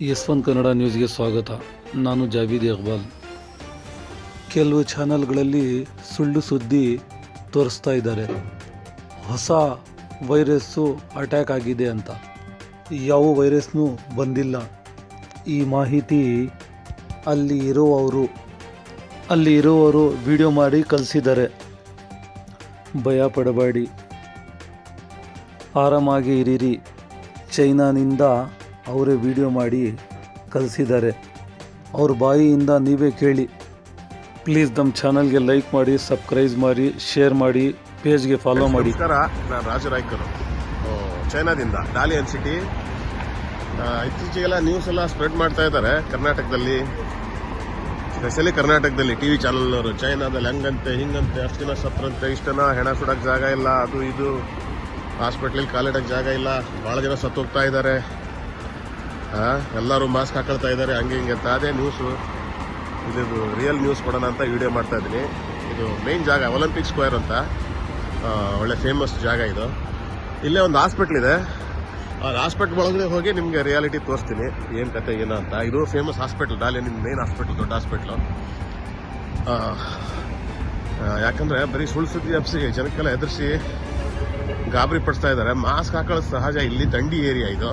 ಯಸ್ವಂತ್ ಕನ್ನಡ ನ್ಯೂಸ್ಗೆ ಸ್ವಾಗತ. ನಾನು ಜಾವೀದ್ ಇಕ್ಬಾಲ್. ಕೆಲವು ಚಾನಲ್ಗಳಲ್ಲಿ ಸುಳ್ಳು ಸುದ್ದಿ ತೋರಿಸ್ತಾ ಇದ್ದಾರೆ. ಹೊಸ ವೈರಸ್ಸು ಅಟ್ಯಾಕ್ ಆಗಿದೆ ಅಂತ. ಯಾವ ವೈರಸ್ನೂ ಬಂದಿಲ್ಲ. ಈ ಮಾಹಿತಿ ಅಲ್ಲಿ ಇರುವವರು ಅಲ್ಲಿ ಇರುವವರು ವಿಡಿಯೋ ಮಾಡಿ ಕಲಿಸಿದ್ದಾರೆ ಭಯ ಪಡಬೇಡಿ. ಆರಾಮಾಗಿ ಇರಿರಿ. ಚೈನಾನಿಂದ ಅವರೇ ವಿಡಿಯೋ ಮಾಡಿ ಕಲಿಸಿದ್ದಾರೆ. ಅವ್ರ ಬಾಯಿಯಿಂದ ನೀವೇ ಕೇಳಿ. ಪ್ಲೀಸ್ ನಮ್ಮ ಚಾನಲ್ಗೆ ಲೈಕ್ ಮಾಡಿ, ಸಬ್ಸ್ಕ್ರೈಬ್ ಮಾಡಿ, ಶೇರ್ ಮಾಡಿ, ಪೇಜ್ಗೆ ಫಾಲೋ ಮಾಡಿ. ರಾಜರಾಯ್ಕರು ಚೈನಾದಿಂದ ಡಾಲಿಯನ್ ಸಿಟಿ. ಇತ್ತೀಚೆಗೆಲ್ಲ ನ್ಯೂಸ್ ಎಲ್ಲ ಸ್ಪ್ರೆಡ್ ಮಾಡ್ತಾ ಇದ್ದಾರೆ ಕರ್ನಾಟಕದಲ್ಲಿ. ಸ್ಪೆಷಲಿ ಕರ್ನಾಟಕದಲ್ಲಿ ಟಿ ವಿ ಚಾನಲ್ನವರು ಚೈನಾದಲ್ಲಿ ಹಂಗಂತೆ ಹಿಂಗಂತೆ, ಅಷ್ಟು ಜನ ಸತ್ತರಂತೆ, ಇಷ್ಟು ಜನ ಹೆಣ ಸುಡಕ್ಕೆ ಜಾಗ ಇಲ್ಲ, ಅದು ಇದು. ಹಾಸ್ಪಿಟ್ಲಿಗೆ ಕಾಲಿಡೋಕ್ಕೆ ಜಾಗ ಇಲ್ಲ ಭಾಳ ಜನ ಸತ್ತೋಗ್ತಾ ಇದ್ದಾರೆ. ಎಲ್ಲರೂ ಮಾಸ್ಕ್ ಹಾಕೊಳ್ತಾ ಇದ್ದಾರೆ, ಹಂಗೆ ಹಿಂಗೆ ಅಂತ. ಅದೇ ನ್ಯೂಸು ಇದು ರಿಯಲ್ ನ್ಯೂಸ್ ಕೊಡೋಣ ಅಂತ ವಿಡಿಯೋ ಮಾಡ್ತಾ ಇದ್ದೀನಿ. ಇದು ಮೇನ್ ಜಾಗ ಒಲಿಂಪಿಕ್ ಸ್ಕ್ವೇರ್ ಅಂತ. ಒಳ್ಳೆ ಫೇಮಸ್ ಜಾಗ ಇದು. ಇಲ್ಲೇ ಒಂದು ಹಾಸ್ಪಿಟ್ಲ್ ಇದೆ. ಆ ಹಾಸ್ಪಿಟ್ಲ್ ಒಳಗಡೆ ಹೋಗಿ ನಿಮಗೆ ರಿಯಾಲಿಟಿ ತೋರಿಸ್ತೀನಿ. ಏನು ಕತೆ, ಏನು ಅಂತ. ಇದು ಫೇಮಸ್ ಹಾಸ್ಪಿಟ್ಲ್ ದಾಲಿ ನಿಮ್ಮ ಮೇನ್ ಹಾಸ್ಪಿಟ್ಲ್ ದೊಡ್ಡ ಹಾಸ್ಪಿಟ್ಲು ಯಾಕಂದರೆ ಬರೀ ಸುಳ್ಳು ಸುದ್ದಿ ಹಬ್ಸಿ ಜನಕ್ಕೆಲ್ಲ ಎದುರಿಸಿ ಗಾಬರಿ ಪಡಿಸ್ತಾ ಇದ್ದಾರೆ. ಮಾಸ್ಕ್ ಹಾಕೊಳ್ಳೋದು ಸಹಜ, ಇಲ್ಲಿ ದಂಡಿ ಏರಿಯಾ ಇದು.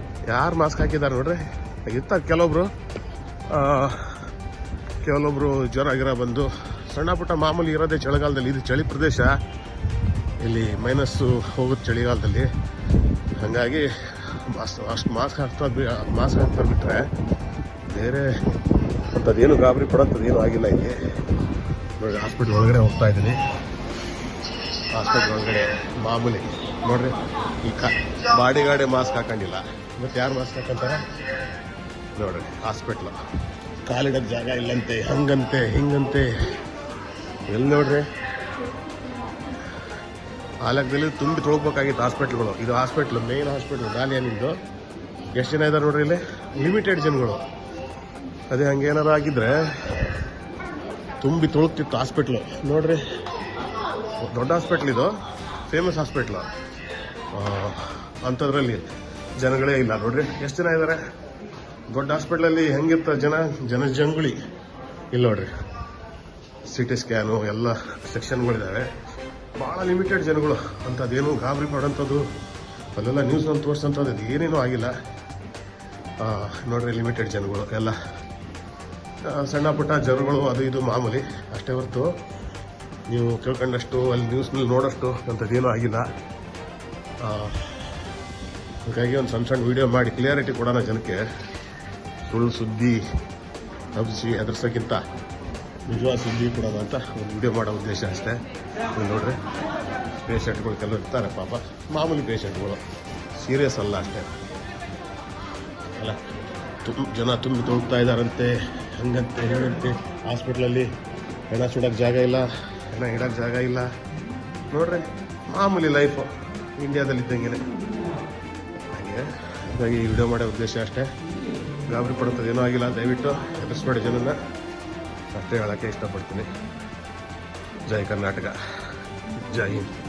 ಯಾರು ಮಾಸ್ಕ್ ಹಾಕಿದ್ದಾರೆ ನೋಡ್ರಿ? ಇತ್ತ ಕೆಲವೊಬ್ರು. ಕೆಲವೊಬ್ರು ಜ್ವರ ಗಿರ ಬಂದು ಸಣ್ಣ ಪುಟ್ಟ ಮಾಮೂಲಿ ಇರೋದೇ ಚಳಿಗಾಲದಲ್ಲಿ. ಇದು ಚಳಿ ಪ್ರದೇಶ. ಇಲ್ಲಿ ಮೈನಸ್ಸು ಹೋಗುತ್ತೆ ಚಳಿಗಾಲದಲ್ಲಿ. ಹಾಗಾಗಿ ಮಾಸ್ ಅಷ್ಟು ಮಾಸ್ಕ್ ಹಾಕ್ತಾ ಮಾಸ್ಕ್ ಹಾಕ್ತಾ ಬಿಟ್ಟರೆ ಬೇರೆ ಅಂಥದ್ದೇನು ಗಾಬರಿ ಪಡೋಂಥದ್ದು ಏನೂ ಆಗಿಲ್ಲ ಇಲ್ಲಿ. ನೋಡಿ ಹಾಸ್ಪಿಟ್ಲ್ ಒಳಗಡೆ ಹೋಗ್ತಾ ಇದ್ದೀನಿ. ಹಾಸ್ಪಿಟ್ಲ್ ಒಳಗಡೆ ಮಾಮೂಲಿ. ನೋಡ್ರಿ, ಈ ಕಾ ಮಾಸ್ಕ್ ಹಾಕೊಂಡಿಲ್ಲ. ಮತ್ತೆ ಯಾರು ಮಾಸ್ಕ್ ಹಾಕೊಂತಾರೆ ನೋಡ್ರಿ ಹಾಸ್ಪಿಟ್ಲು ಕಾಲಿಡೋದು ಜಾಗ ಇಲ್ಲಂತೆ ಹಂಗಂತೆ ಹಿಂಗಂತೆ. ಎಲ್ಲಿ ನೋಡ್ರಿ? ಆ ಲೆಕ್ಕದಲ್ಲಿ ತುಂಬಿ ತೊಳ್ಬೇಕಾಗಿತ್ತು ಹಾಸ್ಪಿಟ್ಲ್ಗಳು ಇದು ಹಾಸ್ಪಿಟ್ಲ್ ಮೇನ್ ಹಾಸ್ಪಿಟ್ಲ್ ಡಾಲಿಯನಿಂದು ಎಷ್ಟು ಜನ ಇದ್ದಾರೆ ನೋಡ್ರಿ ಇಲ್ಲಿ? ಲಿಮಿಟೆಡ್ ಜನಗಳು. ಅದೇ ಹಂಗೇನಾರು ಆಗಿದ್ರೆ ತುಂಬಿ ತೊಳಗ್ತಿತ್ತು ಹಾಸ್ಪಿಟ್ಲು ನೋಡ್ರಿ. ದೊಡ್ಡ ಹಾಸ್ಪಿಟ್ಲ್ ಇದು. ಫೇಮಸ್ ಹಾಸ್ಪಿಟ್ಲು ಅಂಥದ್ರಲ್ಲಿ. ಜನಗಳೇ ಇಲ್ಲ. ನೋಡ್ರಿ, ಎಷ್ಟು ಜನ ಇದ್ದಾರೆ ದೊಡ್ಡ ಹಾಸ್ಪಿಟ್ಲಲ್ಲಿ ಹೆಂಗಿರ್ತ ಜನ? ಜನ ಜಂಗುಳಿ. ಇಲ್ಲ ನೋಡ್ರಿ. ಸಿ ಟಿ ಸ್ಕ್ಯಾನು, ಎಲ್ಲ ಸೆಕ್ಷನ್ಗಳಿದ್ದಾವೆ ಭಾಳ ಲಿಮಿಟೆಡ್ ಜನಗಳು. ಅಂಥದ್ದೇನು ಗಾಬರಿ ಮಾಡೋಂಥದ್ದು ಅಲ್ಲೆಲ್ಲ ನ್ಯೂಸ್ನಲ್ಲಿ ತೋರಿಸೋಂಥದ್ದು ಅದು ಏನೇನೂ ಆಗಿಲ್ಲ. ನೋಡ್ರಿ, ಲಿಮಿಟೆಡ್ ಜನಗಳು ಎಲ್ಲ. ಸಣ್ಣ ಪುಟ್ಟ ಜನಗಳು, ಅದು ಇದು ಮಾಮೂಲಿ. ಅಷ್ಟೇ ಹೊರತು, ನೀವು ಕೇಳ್ಕೊಂಡಷ್ಟು, ಅಲ್ಲಿ ನ್ಯೂಸ್ನಲ್ಲಿ ನೋಡೋಷ್ಟು ಅಂಥದ್ದೇನೂ ಆಗಿಲ್ಲ. ಹಾಗಾಗಿ ಒಂದು ಸಣ್ಣ ಸಣ್ಣ ವೀಡಿಯೋ ಮಾಡಿ ಕ್ಲಿಯಾರಿಟಿ ಕೊಡೋಣ ಜನಕ್ಕೆ. ಸುಳ್ಳು ಸುದ್ದಿ ಹಬ್ಬಿಸಿ ಹೆದರ್ಸೋಕ್ಕಿಂತ ನಿಜವಾದ ಸುದ್ದಿ ಕೊಡೋಣ ಅಂತ ಒಂದು ವಿಡಿಯೋ ಮಾಡೋ ಉದ್ದೇಶ ಅಷ್ಟೇ. ನೋಡ್ರಿ ಪೇಷಂಟ್ಗಳು ಕೆಲವರು ಇರ್ತಾರೆ ಪಾಪ. ಮಾಮೂಲಿ ಪೇಷಂಟ್ಗಳು ಸೀರಿಯಸ್ ಅಲ್ಲ ಅಷ್ಟೇ. ಅಲ್ಲ ತುಂಬ ಜನ ತುಂಬಿ ತೊಳ್ತಾ ಇದ್ದಾರಂತೆ, ಹಂಗಂತೆ, ಹಿಂಗಂತೆ. ಹಾಸ್ಪಿಟ್ಲಲ್ಲಿ ಹೆಣ ಸುಡೋಕ್ಕೆ ಜಾಗ ಇಲ್ಲ, ಹೆಣ ಇಡೋಕ್ಕೆ ಜಾಗ ಇಲ್ಲ. ನೋಡ್ರಿ, ಮಾಮೂಲಿ ಲೈಫು ಇಂಡಿಯಾದಲ್ಲಿ ಇದ್ದಂಗೆ ಹಾಗೆ ಹಾಗಾಗಿ ಈ ವಿಡಿಯೋ ಮಾಡೋ ಉದ್ದೇಶ ಅಷ್ಟೇ. ಗಾಬರಿ ಪಡುತ್ತದೆ ಏನೂ ಆಗಿಲ್ಲ. ದಯವಿಟ್ಟು ಎದುರಿಸ್ಬೇಡಿ ಜನನ ಅಷ್ಟೇ ಹೇಳೋಕ್ಕೆ ಇಷ್ಟಪಡ್ತೀನಿ. ಜೈ ಕರ್ನಾಟಕ. ಜೈ ಹಿಂದ್.